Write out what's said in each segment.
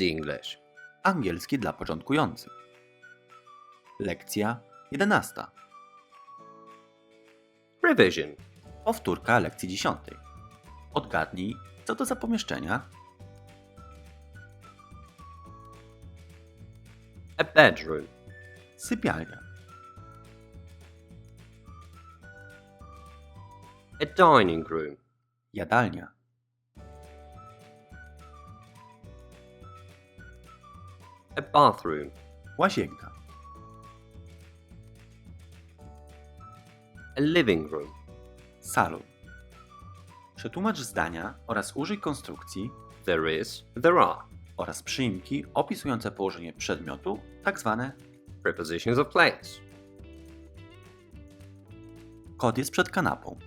Easy English. Angielski dla początkujących. Lekcja 11. Revision. Powtórka lekcji 10. Odgadnij, co to za pomieszczenia? A bedroom. Sypialnia, A dining room. jadalnia, A bathroom. łazienka, A living room. salon. Przetłumacz zdania oraz użyj konstrukcji There is, there are. oraz przyimki opisujące położenie przedmiotu, tak zwane Prepositions of place. kot jest przed kanapą.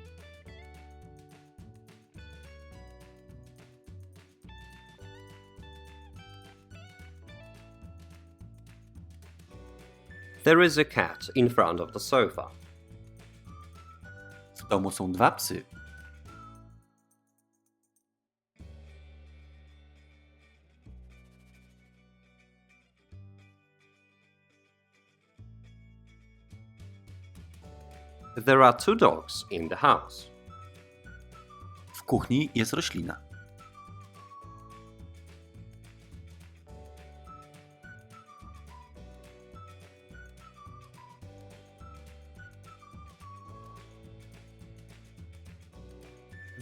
There is a cat in front of the sofa. W domu są dwa psy. There are two dogs in the house. W kuchni jest roślina.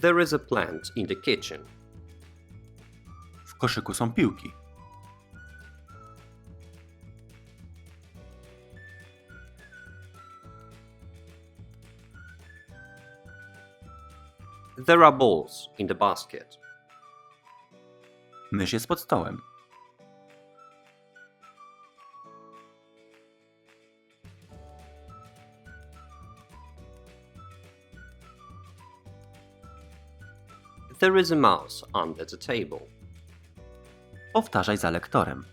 There is a plant in the kitchen. W koszyku są piłki. There are balls in the basket. Mysz jest pod stołem. There is a mouse under the table. Powtarzaj za lektorem.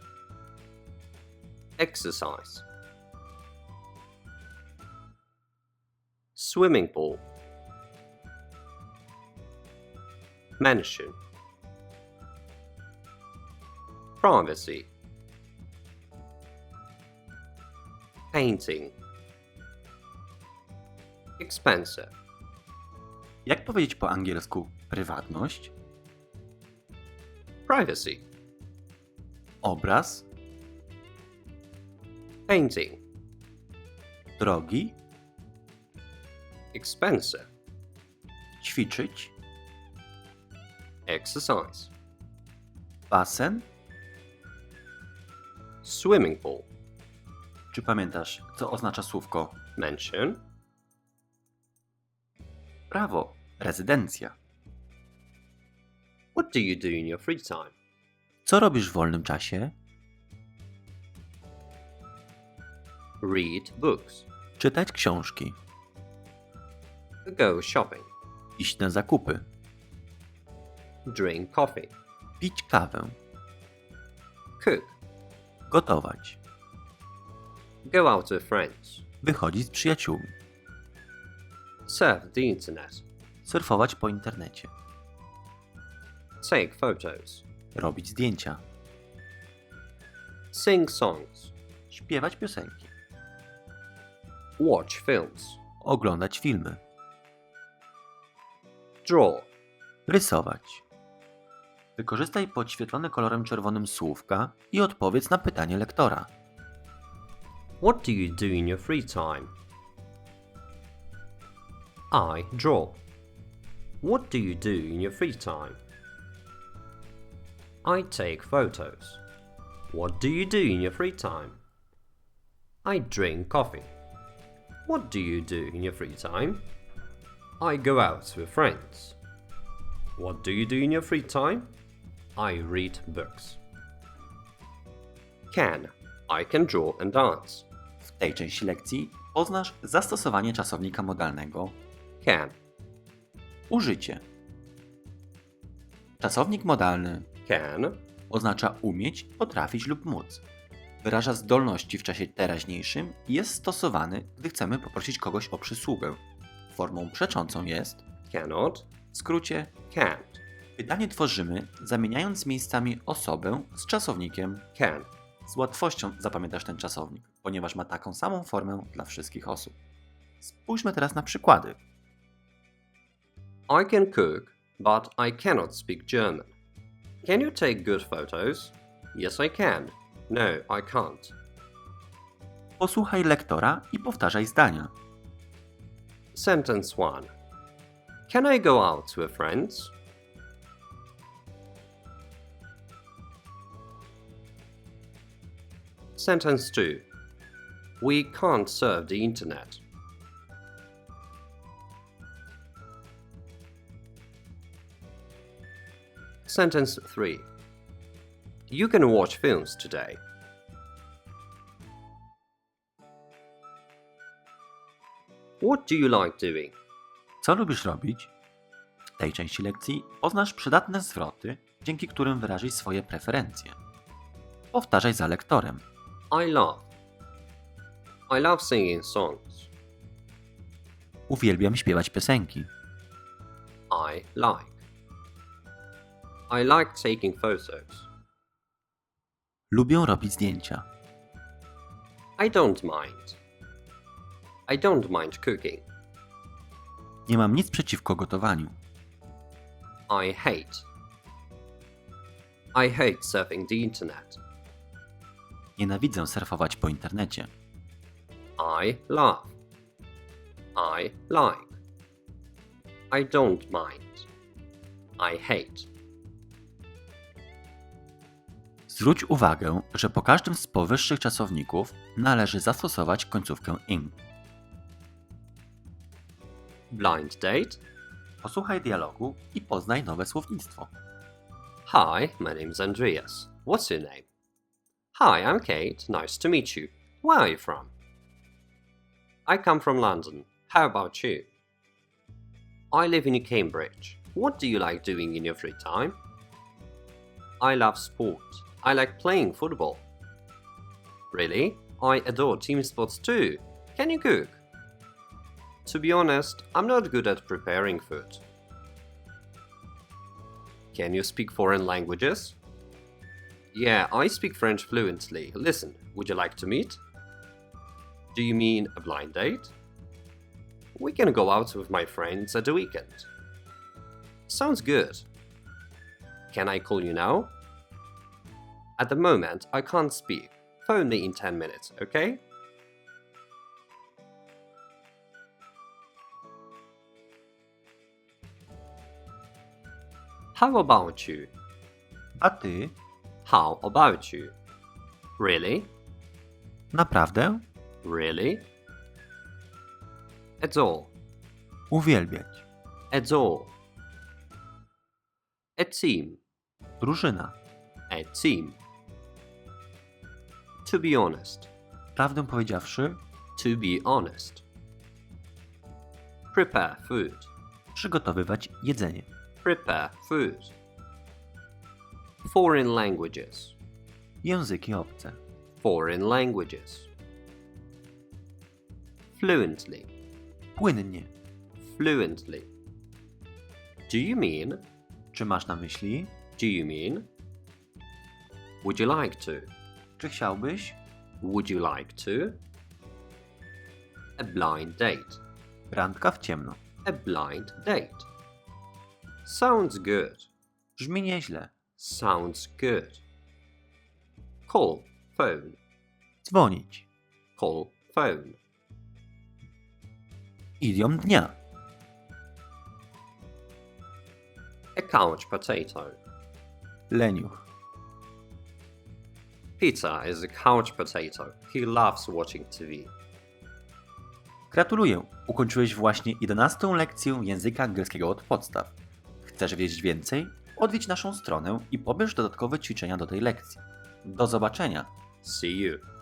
Exercise. Swimming pool. Mansion. Privacy. Painting. Expensive. Jak powiedzieć po angielsku prywatność, Privacy. obraz, Painting. drogi, Expensive. ćwiczyć, Exercise. basen? Swimming pool. Czy pamiętasz, co oznacza słówko Mansion. prawo, rezydencja? What do you do in your free time? Co robisz w wolnym czasie? Read books. Czytać książki, Go shopping. iść na zakupy, Drink coffee. pić kawę, Cook. gotować, Go out with friends. wychodzić z przyjaciółmi, Surf the internet. surfować po internecie, Take photos. robić zdjęcia, Sing songs. śpiewać piosenki, Watch films. oglądać filmy, Draw. rysować. Wykorzystaj podświetlone kolorem czerwonym słówka i odpowiedz na pytanie lektora. What do you do in your free time? I draw. What do you do in your free time? I take photos. What do you do in your free time? I drink coffee. What do you do in your free time? I go out with friends. What do you do in your free time? I read books. Can. I can draw and dance. W tej części lekcji poznasz zastosowanie czasownika modalnego Can. użycie. Czasownik modalny Can. oznacza umieć, potrafić lub móc. Wyraża zdolności w czasie teraźniejszym i jest stosowany, gdy chcemy poprosić kogoś o przysługę. Formą przeczącą jest, Cannot. w skrócie, Can't. Pytanie tworzymy, zamieniając miejscami osobę z czasownikiem. Can. Z łatwością zapamiętasz ten czasownik, ponieważ ma taką samą formę dla wszystkich osób. Spójrzmy teraz na przykłady. I can cook, but I cannot speak German. Can you take good photos? Yes, I can. No, I can't. Posłuchaj lektora i powtarzaj zdania. Sentence 1. Can I go out with friends? Sentence 2. We can't surf the internet. Sentence 3. You can watch films today. What do you like doing? Co lubisz robić? W tej części lekcji poznasz przydatne zwroty, dzięki którym wyrazisz swoje preferencje. Powtarzaj za lektorem. I love. I love singing songs. Uwielbiam śpiewać piosenki. I like. I like taking photos. Lubię robić zdjęcia. I don't mind. I don't mind cooking. Nie mam nic przeciwko gotowaniu. I hate. I hate surfing the internet. Nienawidzę surfować po internecie. I love. I like. I don't mind. I hate. Zwróć uwagę, że po każdym z powyższych czasowników należy zastosować końcówkę ing. Blind date. Posłuchaj dialogu i poznaj nowe słownictwo. Hi, my name's Andreas. What's your name? Hi, I'm Kate. Nice to meet you. Where are you from? I come from London. How about you? I live in Cambridge. What do you like doing in your free time? I love sport. I like playing football. Really? I adore team sports too. Can you cook? To be honest, I'm not good at preparing food. Can you speak foreign languages? Yeah, I speak French fluently. Listen, would you like to meet? Do you mean a blind date? We can go out with my friends at the weekend. Sounds good. Can I call you now? At the moment, I can't speak. Phone me in 10 minutes, okay? How about you? A ty? How about you? Really? Naprawdę? Really? At all. Uwielbiać. At all. A team. Drużyna. A team. To be honest. Prawdę powiedziawszy, To be honest. Prepare food. przygotowywać jedzenie. Prepare food. Foreign languages. Języki obce. Foreign languages. Fluently. Płynnie. Fluently. Do you mean? Czy masz na myśli? Do you mean? Would you like to? Czy chciałbyś? Would you like to? A blind date. Randka w ciemno. A blind date. Sounds good. Brzmi nieźle. Sounds good. Call, phone. Dzwonić. Call, phone. Idiom dnia. A couch potato. Leniuch. Peter is a couch potato. He loves watching TV. Gratuluję. Ukończyłeś właśnie 11 lekcję języka angielskiego od podstaw. Chcesz wiedzieć więcej? Odwiedź naszą stronę i pobierz dodatkowe ćwiczenia do tej lekcji. Do zobaczenia. See you.